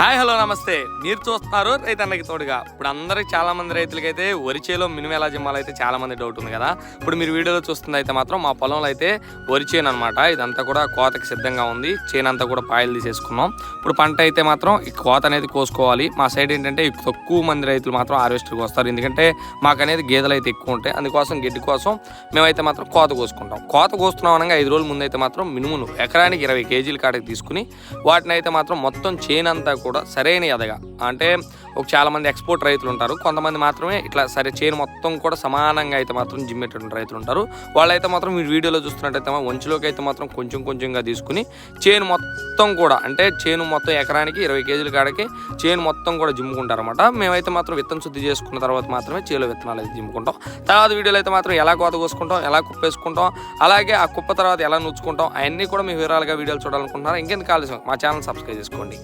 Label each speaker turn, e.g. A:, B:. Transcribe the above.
A: Hi hello నమస్తే. మీరు చూస్తున్నారు రైతన్నకి తోడుగా. ఇప్పుడు అందరికి చాలా మంది రైతులకైతే వరి చేలో మినుము ఎలా జిమ్మాలో అయితే చాలా మంది డౌట్ ఉంది కదా. ఇప్పుడు మీరు వీడియోలో చూస్తుంది అయితే మాత్రం మా పొలంలో అయితే వరి చేను అనమాట ఇదంతా కూడా కోతకి సిద్ధంగా ఉంది. చేను అంతా కూడా పాయలు తీసేసుకున్నాం. ఇప్పుడు పంట అయితే మాత్రం ఈ కోత అనేది కోసుకోవాలి. మా సైడ్ ఏంటంటే తక్కువ మంది రైతులు మాత్రం హార్వెస్టర్కి వస్తారు. ఎందుకంటే మాకు అనేది గేదెలు అయితే ఎక్కువ ఉంటాయి. అందుకోసం గడ్డి కోసం మేమైతే మాత్రం కోత కోసుకుంటాం. కోత కోస్తున్నాం అనగా ఐదు రోజుల ముందు అయితే మాత్రం మినుమును ఎకరానికి ఇరవై కేజీల కాడకి తీసుకుని వాటిని అయితే మాత్రం మొత్తం చేను అంతా కూడా సరైన ఎదగా. అంటే ఒక చాలామంది ఎక్స్పోర్ట్ రైతులు ఉంటారు. కొంతమంది మాత్రమే ఇట్లా సరే చేను మొత్తం కూడా సమానంగా అయితే మాత్రం జిమ్మేటటువంటి రైతులు ఉంటారు. వాళ్ళైతే మాత్రం మీరు వీడియోలో చూస్తున్నట్టయితే వంచులోకి అయితే మాత్రం కొంచెం కొంచెంగా తీసుకుని చేను మొత్తం కూడా అంటే చేను మొత్తం ఎకరానికి ఇరవై కేజీల కాడకి చేను మొత్తం కూడా జిమ్ముకుంటారు అనమాట మేమైతే మాత్రం విత్తనం శుద్ధి చేసుకున్న తర్వాత మాత్రమే చేలో విత్తనాలు అయితే జిమ్ముకుంటాం. తర్వాత వీడియోలో అయితే మాత్రం ఎలా కోత కోసుకుంటాం ఎలా కుప్పేసుకుంటాం అలాగే ఆ కుప్ప తర్వాత ఎలా నుంచుకుంటాం అవన్నీ కూడా మీ వివరాలుగా వీడియోలు చూడాలనుకుంటున్నారు? ఇంకెందుకు ఆలస్యం? మా ఛానల్ సబ్స్క్రైబ్ చేసుకోండి.